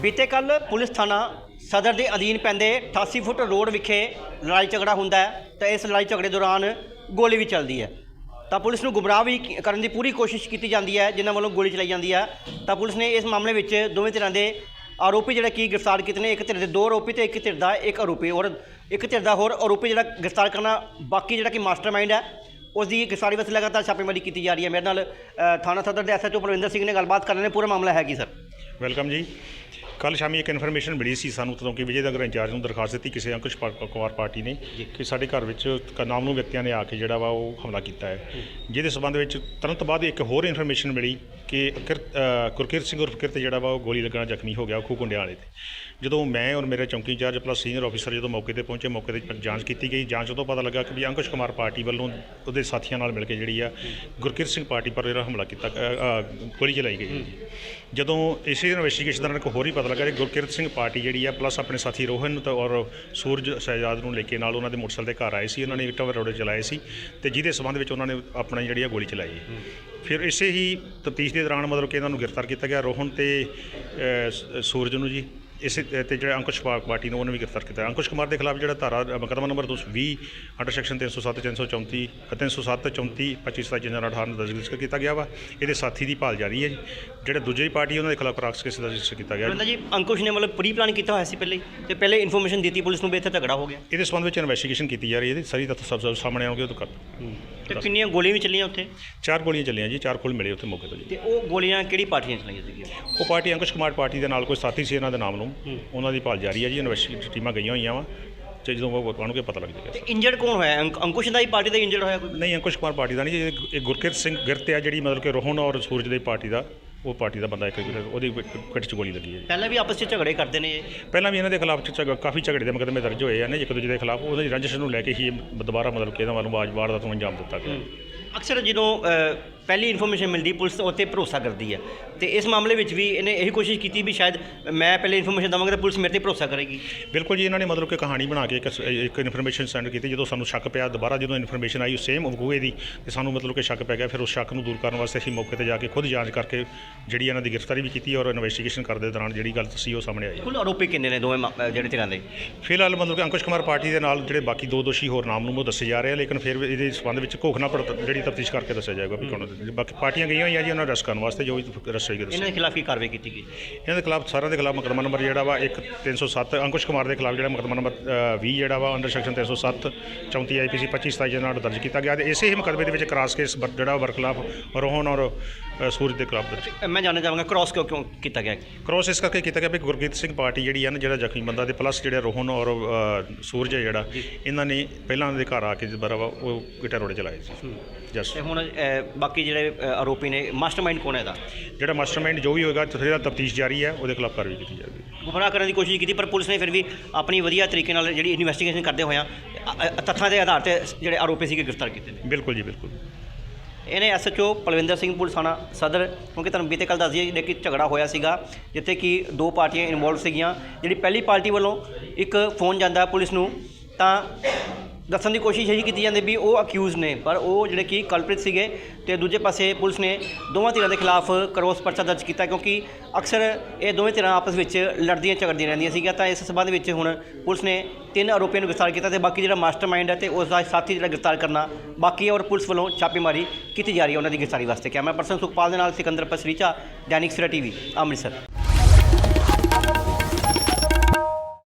ਬੀਤੇ ਕੱਲ ਪੁਲਿਸ ਥਾਣਾ ਸਦਰ ਦੇ ਅਧੀਨ ਪੈਂਦੇ 88 ਫੁੱਟ ਰੋਡ ਵਿਖੇ ਲੜਾਈ ਝਗੜਾ ਹੁੰਦਾ ਹੈ ਤਾਂ ਇਸ ਲੜਾਈ ਝਗੜੇ ਦੌਰਾਨ ਗੋਲੀ ਵੀ ਚੱਲਦੀ ਹੈ। ਤਾਂ ਪੁਲਿਸ ਨੂੰ ਗੁੰਮਰਾਹ ਵੀ ਕਰਨ ਦੀ ਪੂਰੀ ਕੋਸ਼ਿਸ਼ ਕੀਤੀ ਜਾਂਦੀ ਹੈ, ਜਿਨ੍ਹਾਂ ਵੱਲੋਂ ਗੋਲੀ ਚਲਾਈ ਜਾਂਦੀ ਹੈ। ਤਾਂ ਪੁਲਿਸ ਨੇ ਇਸ ਮਾਮਲੇ ਵਿੱਚ ਦੋਵੇਂ ਧਿਰਾਂ ਦੇ ਆਰੋਪੀ ਜਿਹੜਾ ਕੀ ਗ੍ਰਿਫਤਾਰ ਕੀਤੇ ਨੇ, ਇੱਕ ਧਿਰ ਦੇ ਦੋ ਆਰੋਪੀ ਤੇ ਇੱਕ ਧਿਰ ਦਾ ਇੱਕ ਆਰੋਪੀ ਔਰ ਇੱਕ ਧਿਰ ਦਾ ਹੋਰ ਆਰੋਪੀ ਜਿਹੜਾ ਗ੍ਰਿਫਤਾਰ ਕਰਨਾ ਬਾਕੀ ਜਿਹੜਾ ਕਿ ਮਾਸਟਰਮਾਈਂਡ ਹੈ, ਉਸ ਦੀ ਗ੍ਰਿਫਤਾਰੀ ਵਾਸਤੇ ਲਗਾਤਾਰ ਛਾਪੇਮਾਰੀ ਕੀਤੀ ਜਾ ਰਹੀ ਹੈ। ਮੇਰੇ ਨਾਲ ਥਾਣਾ ਸਦਰ ਦੇ ਐਸਐਚਓ ਪ੍ਰਵਿੰਦਰ ਸਿੰਘ ਨੇ ਗੱਲਬਾਤ ਕਰਨ ਨੇ ਪੂਰਾ ਮਾਮਲਾ ਹੈ ਕੀ, ਸਰ? ਵੈਲਕਮ ਜੀ। ਕੱਲ ਸ਼ਾਮੀ ਇੱਕ ਇਨਫੋਰਮੇਸ਼ਨ ਮਿਲੀ ਸੀ ਸਾਨੂੰ ਤੋਂ ਕਿ ਵਿਜੇ ਨਗਰ ਇੰਚਾਰਜ ਨੂੰ ਦਰਖਾਸਤ ਦਿੱਤੀ ਕਿਸੇ ਅੰਕੁਸ਼ ਕੁਮਾਰ ਪਾਰਟੀ ਨੇ ਕਿ ਸਾਡੇ ਘਰ ਵਿੱਚ ਕ- ਨਾਮਨੂ ਵਿਅਕਤੀਆਂ ਨੇ ਆ ਕੇ ਜਿਹੜਾ ਵਾ ਉਹ ਹਮਲਾ ਕੀਤਾ ਹੈ। ਜਿਹਦੇ ਸਬੰਧ ਵਿੱਚ ਤੁਰੰਤ ਬਾਅਦ ਇੱਕ ਹੋਰ ਇਨਫੋਰਮੇਸ਼ਨ ਮਿਲੀ ਕਿ ਗੁਰਕਿਰਤ ਸਿੰਘ ਉਰਫ ਕਿਰਤ ਜਿਹੜਾ ਵਾ ਉਹ ਗੋਲੀ ਲੱਗਣਾ ਜ਼ਖਮੀ ਹੋ ਗਿਆ ਖੂਹ ਕੁੰਡਿਆਂ ਵਾਲੇ ਤੇ। ਜਦੋਂ ਮੈਂ ਔਰ ਮੇਰੇ ਚੌਂਕੀ ਇੰਚਾਰਜ ਪਲੱਸ ਸੀਨੀਅਰ ਆਫੀਸਰ ਜਦੋਂ ਮੌਕੇ ਤੇ ਪਹੁੰਚੇ ਮੌਕੇ ਤੇ ਜਾਂਚ ਕੀਤੀ ਗਈ। ਜਾਂਚ ਤੋਂ ਪਤਾ ਲੱਗਾ ਕਿ ਵੀ ਅੰਕੁਸ਼ ਕੁਮਾਰ ਪਾਰਟੀ ਵੱਲੋਂ ਉਹਦੇ ਸਾਥੀਆਂ ਨਾਲ ਮਿਲ ਕੇ ਜਿਹੜੀ ਆ ਗੁਰਕਿਰਤ ਸਿੰਘ ਪਾਰਟੀ ਪਰ ਜਿਹੜਾ ਹਮਲਾ ਕੀਤਾ ਗੋਲੀ ਚਲਾਈ ਗਈ। ਜਦੋਂ ਇਸੇ ਇਨਵੈਸਟੀਗੇਸ਼ਨ ਦੌਰਾਨ ਇੱਕ ਹੋਰ ਹੀ ਪਤਾ ਲੱਗਾ ਕਿ ਗੁਰਕਿਰਤ ਸਿੰਘ ਪਾਰਟੀ ਜਿਹੜੀ ਆ ਪਲੱਸ ਆਪਣੇ ਸਾਥੀ ਰੋਹਨ ਤੇ ਔਰ ਸੂਰਜ ਸ਼ਹਿਜਾਦ ਨੂੰ ਲੈ ਕੇ ਨਾਲ ਉਹਨਾਂ ਦੇ ਮੋਟਰਸਾਈਕਲ ਦੇ ਘਰ ਆਏ ਸੀ, ਉਹਨਾਂ ਨੇ ਇੱਟਾਂ ਰੋੜੇ ਚਲਾਏ ਸੀ ਤੇ ਜਿਹਦੇ ਸਬੰਧ ਵਿੱਚ ਉਹਨਾਂ ਨੇ ਆਪਣਾ ਜਿਹੜੀ ਆ ਗੋਲੀ ਚਲਾਈ ਫਿਰ ਇਸੇ ਹੀ ਤਫਤੀਸ਼ ਦੇ ਦੌਰਾਨ ਮਤਲਬ ਕਿ ਇਹਨਾਂ ਨੂੰ ਗ੍ਰਿਫਤਾਰ ਕੀਤਾ ਗਿਆ ਰੋਹਨ ਤੇ ਸੂਰਜ ਨੂੰ ਜੀ। ਇਸੇ ਤੇ ਜਿਹੜਾ ਅੰਕੁਸ਼ ਪਾਰਟੀ ਨੂੰ ਉਹਨੂੰ ਵੀ ਗ੍ਰਿਫਤਾਰ ਕੀਤਾ। ਅੰਕੁਸ਼ ਕੁਮਾਰ ਦੇ ਖਿਲਾਫ ਜਿਹੜਾ ਧਾਰਾ ਮੁਕੱਦਮਾ ਨੰਬਰ 220 ਅੰਡਰ ਸੈਕਸ਼ਨ 307 334 307 34 25 27 ਜਨਰ 18 ਨੂੰ ਦਰਜ ਰਜਿਸਟਰ ਕੀਤਾ ਗਿਆ ਵਾ ਇਹਦੇ ਸਾਥੀ ਦੀ ਭਾਲ ਜਾਰੀ ਹੈ ਜੀ। ਜਿਹੜੇ ਦੂਜੇ ਪਾਰਟੀ ਉਹਨਾਂ ਦੇ ਖਿਲਾਫ ਰਾਕਸ ਕੇਸ ਦਾ ਰਜਿਸਟਰ ਕੀਤਾ ਗਿਆ ਜੀ। ਅੰਕੁਸ਼ ਨੇ ਮਤਲਬ ਪ੍ਰੀ ਪਲਾਨ ਕੀਤਾ ਹੋਇਆ ਸੀ ਪਹਿਲੇ ਹੀ ਤੇ ਪਹਿਲੇ ਇਨਫੋਰਮੇਸ਼ਨ ਦਿੱਤੀ ਪੁਲਿਸ ਨੂੰ ਵੀ ਇੱਥੇ ਝਗੜਾ ਹੋ ਗਿਆ। ਇਹਦੇ ਸੰਬੰਧ ਵਿੱਚ ਇਨਵੈਸਟੀਗੇਸ਼ਨ ਕੀਤੀ ਜਾ ਰਹੀ ਹੈ ਇਹਦੀ ਸਾਰੀ ਤੱਥ ਸਭ ਸਭ ਸਾਹਮਣੇ ਆਉਣਗੇ ਉਹ ਤੋਂ ਕਰ ਤੇ ਕਿੰਨੀਆਂ ਗੋਲੀਆਂ ਵੀ ਚੱਲੀਆਂ ਉੱਥੇ? ਚਾਰ ਗੋਲੀਆਂ ਚੱਲੀਆਂ ਜੀ ਚਾਰ ਖੋਲ ਮਿਲੇ ਉੱਥੇ ਮੌਕੇ ਤੋਂ ਜੀ। ਤੇ ਉਹ ਗੋਲੀਆਂ ਕਿਹੜੀ ਪਾਰਟੀਆਂ ਚਲਾਈਆਂ ਸੀਗੀਆਂ? ਉਹ ਪਾਰਟੀ ਅੰਕੁਸ਼ ਕੁਮਾਰ ਪਾਰਟੀ ਦੇ ਨਾਲ ਕੋਈ ਸਾਥੀ ਸੀ ਇਹਨਾਂ ਦੇ ਨਾਮ ਨੂੰ। ਉਹਨਾਂ ਦੀ ਭਾਲ ਜਾਰੀ ਹੈ ਜੀ ਇਨਵੈਸਟੀਗੇਸ਼ਨ ਟੀਮਾਂ ਗਈਆਂ ਹੋਈਆਂ ਵਾ ਤੇ ਜਦੋਂ ਉਹ ਬਣੂਗੇ ਪਤਾ ਲੱਗ ਜਾਏਗਾ। ਤੇ ਇੰਜਰਡ ਕੌਣ ਹੋਇਆ? ਅੰਕ- ਅੰਕੁਸ਼ ਦਾ ਹੀ ਪਾਰਟੀ ਦਾ ਇੰਜਰਡ ਹੋਇਆ ਕੋਈ? ਨਹੀਂ ਅੰਕੁਸ਼ ਕੁਮਾਰ ਪਾਰਟੀ ਦਾ ਨਹੀਂ ਜੀ, ਇਹ- ਇਹ ਗੁਰਕਿਰਤ ਸਿੰਘ ਗਿਰਤ ਆ ਜਿਹੜੀ ਮਤਲਬ ਕਿ ਰੋਹਨ ਔਰ ਸੂਰਜ ਦੀ ਪਾਰਟੀ ਦਾ। ਉਹ ਪਾਰਟੀ ਦਾ ਬੰਦਾ ਇੱਕ ਉਹਦੀ ਪਿੱਠ 'ਚ ਗੋਲੀ ਲੱਗੀ ਹੈ ਜੀ। ਪਹਿਲਾਂ ਵੀ ਆਪਸ ਵਿੱਚ ਝਗੜੇ ਕਰਦੇ ਨੇ ਇਹ? ਪਹਿਲਾਂ ਵੀ ਇਹਨਾਂ ਦੇ ਖਿਲਾਫ ਝਗ ਕਾਫੀ ਝਗੜੇ ਦੇ ਮੁਕੱਦਮੇ ਦਰਜ ਹੋਏ ਆ ਨੇ ਇੱਕ ਦੂਜੇ ਦੇ ਖਿਲਾਫ। ਉਹਦੀ ਰੰਜਿਸ਼ ਨੂੰ ਲੈ ਕੇ ਹੀ ਦੁਬਾਰਾ ਮਤਲਬ ਕਿ ਇਹਨਾਂ ਵੱਲੋਂ ਬਾਜ-ਬਾਰ ਦਾ ਤੋਂ ਅੰਜਾਮ ਦਿੱਤਾ ਗਿਆ। ਅਕਸਰ ਜਦੋਂ ਅ, ਪਹਿਲੀ ਇਨਫੋਰਮੇਸ਼ਨ ਮਿਲਦੀ ਪੁਲਿਸ ਉੱਤੇ ਭਰੋਸਾ ਕਰਦੀ ਹੈ। ਤੇ ਇਸ ਮਾਮਲੇ ਵਿੱਚ ਵੀ ਇਹਨੇ ਇਹੀ ਕੋਸ਼ਿਸ਼ ਕੀਤੀ ਵੀ ਸ਼ਾਇਦ ਮੈਂ ਪਹਿਲੇ ਇਨਫੋਰਮੇਸ਼ਨ ਦਵਾਂਗਾ ਤਾਂ ਪੁਲਿਸ ਮੇਰੇ ਤੇ ਭਰੋਸਾ ਕਰੇਗੀ। ਬਿਲਕੁਲ ਜੀ ਇਹਨਾਂ ਨੇ ਮਤਲਬ ਕਿ ਕਹਾਣੀ ਬਣਾ ਕੇ ਇੱਕ ਇੱਕ ਇਨਫੋਰਮੇਸ਼ਨ ਸੈਂਡ ਕੀਤੀ ਜਦੋਂ ਸਾਨੂੰ ਸ਼ੱਕ ਪਿਆ ਦੁਬਾਰਾ ਜਦੋਂ ਇਨਫੋਰਮੇਸ਼ਨ ਆਈ ਸੇਮ ਅਗੂਏ ਦੀ ਤੇ ਸਾਨੂੰ ਮਤਲਬ ਕਿ ਸ਼ੱਕ ਪੈ ਗਿਆ ਫਿਰ ਉਸ ਸ਼ੱਕ ਨੂੰ ਦੂਰ ਕਰਨ ਵਾਸਤੇ ਅਸੀਂ ਮੌਕੇ ਤੇ ਜਾ ਕੇ ਖੁਦ ਜਾਂਚ ਕਰਕੇ ਜਿਹੜੀ ਇਹਨਾਂ ਦੀ ਗ੍ਰਿਫਤਾਰੀ ਵੀ ਕੀਤੀ ਔਰ ਇਨਵੈਸਟੀਗੇਸ਼ਨ ਕਰਦੇ ਦੌਰਾਨ ਜਿਹੜੀ ਗੱਲ ਸੀ ਉਹ ਸਾਹਮਣੇ ਆਈ। ਕੁੱਲ ਆਰੋਪੀ ਕਿੰਨੇ ਨੇ ਦੋਵੇਂ ਮਾ- ਜਿਹੜੇ ਧਿਰਾਂ ਦੇ ਫਿਲਹਾਲ ਮਤਲਬ ਕਿ ਅੰਕੁਸ਼ ਕੁਮਾਰ ਪਾਰਟੀ ਦੇ ਨਾਲ ਜਿਹੜੇ ਬਾਕੀ ਦੋ ਦੋਸ਼ੀ ਹੋਰ ਨਾਮ ਨੂੰ ਉਹ ਦੱਸੇ ਜਾ ਰਹੇ ਆ ਲੇਕਿਨ ਫਿਰ ਵੀ ਇਹਦੇ ਸੰਬੰਧ ਵਿੱਚ ਘੋਖਣਾ ਪੜਤ ਜਿਹੜੀ ਤਫਤੀਸ਼ ਕਰਕੇ ਦੱਸਿਆ ਜਾਏਗਾ ਵੀ ਕੌਣ ਬਾਕੀ ਪਾਰਟੀਆਂ ਗਈਆਂ ਹੋਈਆਂ ਜੀ ਉਹਨਾਂ ਨੂੰ ਅਰੈਸਟ ਕਰਨ ਵਾਸਤੇ ਜੋ ਵੀ ਰਸਤੇ ਗਏ ਇਹਨਾਂ ਦੇ ਖਿਲਾਫ ਕੀ ਕਾਰਵਾਈ ਕੀਤੀ ਗਈ? ਇਹਨਾਂ ਦੇ ਖਿਲਾਫ ਸਾਰਿਆਂ ਦੇ ਖਿਲਾਫ ਮੁਕੱਦਮਾ ਨੰਬਰ ਜਿਹੜਾ ਵਾ 1 307 ਅੰਕੁਸ਼ ਕੁਮਾਰ ਦੇ ਖਿਲਾਫ ਜਿਹੜਾ ਮੁਕੱਦਮਾ ਨੰਬਰ ਅ, 20 ਜਿਹੜਾ ਵਾ ਅੰਡਰ ਸੈਕਸ਼ਨ 307 34 ਆਈਪੀਸੀ 25 27 ਦੇ ਨਾਲ ਦਰਜ ਕੀਤਾ ਗਿਆ ਤੇ ਇਸੇ ਹੀ ਮੁਕੱਦਮੇ ਦੇ ਵਿੱਚ ਕ੍ਰਾਸ ਕੇਸ ਵਰ- ਜਿਹੜਾ ਵਰ ਖਿਲਾਫ ਰੋਹਨ ਔਰ ਅ, ਸੂਰਜ ਦੇ ਖਿਲਾਫ ਦਰਜ। ਅ, ਮੈਂ ਜਾਣਨਾ ਚਾਹਾਂਗਾ ਕ੍ਰਾਸ ਕਿਉਂ ਕਿਉਂ ਕੀਤਾ ਗਿਆ? ਕ੍ਰਾਸ ਇਸ ਕਰਕੇ ਕੀਤਾ ਗਿਆ ਵੀ ਗੁਰਗੀਤ ਸਿੰਘ ਪਾਰਟੀ ਜਿਹੜੀ ਹੈ ਨਾ ਜਿਹੜਾ ਜ਼ਖਮੀ ਬੰਦਾ ਤੇ ਪਲੱਸ ਜਿਹੜੇ ਰੋਹਨ ਔਰ ਅ, ਸੂਰਜ ਹੈ ਜਿਹੜਾ ਇਹਨਾਂ ਨੇ ਪਹਿਲਾਂ ਦੇ ਘਰ ਆ ਕੇ ਦੁਬਾਰਾ ਵਾ ਉਹ ਗਿੱਟਾ ਰੋੜੇ ਚਲਾਏ ਸੀ। ਜਸ ਤੇ ਹੁਣ ਅ, ਬਾਕੀ ਜਿਹੜੇ ਅ, ਆਰੋਪੀ ਨੇ ਮਾਸਟਰਮਾਈਂਡ ਕੌਣ ਹੈ ਇਹਦਾ? ਜਿਹੜਾ ਮਾਸਟਰਮਾਈਂਡ ਜੋ ਵੀ ਹੋਏਗਾ ਤਫਤੀਸ਼ ਤਫਤੀਸ਼ ਜਾਰੀ ਹੈ ਉਹਦੇ ਖਿਲਾਫ ਕਾਰਵਾਈ ਕੀਤੀ ਜਾਵੇਗੀ। ਗੁੰਮਰਾਹ ਕਰਨ ਦੀ ਕੋਸ਼ਿਸ਼ ਕੀਤੀ ਪਰ ਪੁਲਿਸ ਨੇ ਫਿਰ ਵੀ ਆਪਣੀ ਵਧੀਆ ਤਰੀਕੇ ਨਾਲ ਜਿਹੜੀ ਇਨਵੈਸਟੀਗੇਸ਼ਨ ਕਰਦੇ ਹੋਇਆ ਅ- ਅ- ਤੱਥਾਂ ਦੇ ਆਧਾਰ ਤੇ ਜਿਹੜੇ ਆਰੋਪੀ ਸੀਗੇ ਗ੍ਰਿਫਤਾਰ ਕੀਤੇ ਨੇ। ਬਿਲਕੁਲ ਜੀ ਬਿਲਕੁਲ। ਇਹਨੇ ਐਸਐਚਓ ਪਲਵਿੰਦਰ ਸਿੰਘ ਪੁਲਿਸ ਥਾਣਾ ਸਦਰ ਕਿਉਂਕਿ ਤੁਹਾਨੂੰ ਬੀਤੇ ਕੱਲ ਦੱਸ ਦਈਏ ਜਿਹੜੇ ਕਿ ਝਗੜਾ ਹੋਇਆ ਸੀਗਾ ਜਿੱਥੇ ਕਿ ਦੋ ਪਾਰਟੀਆਂ ਇਨਵੋਲਵ ਸੀਗੀਆਂ। ਜਿਹੜੀ ਪਹਿਲੀ ਪਾਰਟੀ ਵੱਲੋਂ ਇੱਕ ਫੋਨ ਜਾਂਦਾ ਪੁਲਿਸ ਨੂੰ ਤਾਂ ਦੱਸਣ ਦੀ ਕੋਸ਼ਿਸ਼ ਇਹੀ ਕੀਤੀ ਜਾਂਦੀ ਵੀ ਉਹ ਅਕਿਊਜ਼ ਨੇ, ਪਰ ਉਹ ਜਿਹੜੇ ਕਿ ਕਲਪ੍ਰਿਤ ਸੀਗੇ ਤੇ ਦੂਜੇ ਪਾਸੇ ਪੁਲਿਸ ਨੇ ਦੋਵਾਂ ਧਿਰਾਂ ਦੇ ਖਿਲਾਫ ਕਰੋਸ ਪਰਚਾ ਦਰਜ ਕੀਤਾ ਕਿਉਂਕਿ ਅਕਸਰ ਇਹ ਦੋਵੇਂ ਧਿਰਾਂ ਆਪਸ ਵਿੱਚ ਲੜਦੀਆਂ ਝਗੜਦੀਆਂ ਰਹਿੰਦੀਆਂ ਸੀਗੀਆਂ, ਤਾਂ ਇਸ ਸਬੰਧ ਵਿੱਚ ਹੁਣ ਪੁਲਿਸ ਨੇ ਤਿੰਨ ਆਰੋਪੀਆਂ ਨੂੰ ਗ੍ਰਿਫਤਾਰ ਕੀਤਾ ਤੇ ਬਾਕੀ ਜਿਹੜਾ ਮਾਸਟਰਮਾਈਂਡ ਹੈ ਤੇ ਉਸ ਦਾ ਸਾਥੀ ਜਿਹੜਾ ਗ੍ਰਿਫਤਾਰ ਕਰਨਾ ਬਾਕੀ ਹੈ ਔਰ ਪੁਲਿਸ ਵੱਲੋਂ ਛਾਪੇਮਾਰੀ ਕੀਤੀ ਜਾ ਰਹੀ ਹੈ ਉਹਨਾਂ ਦੀ ਗ੍ਰਿਫਤਾਰੀ ਵਾਸਤੇ। ਕੈਮਰਾ ਪਰਸਨ ਸੁਖਪਾਲ ਦੇ ਨਾਲ ਸਿਕੰਦਰ ਪਸਰੀਚਾ, ਦੈਨਿਕ ਸਵੇਰਾ ਟੀਵੀ, ਅੰਮ੍ਰਿਤਸਰ।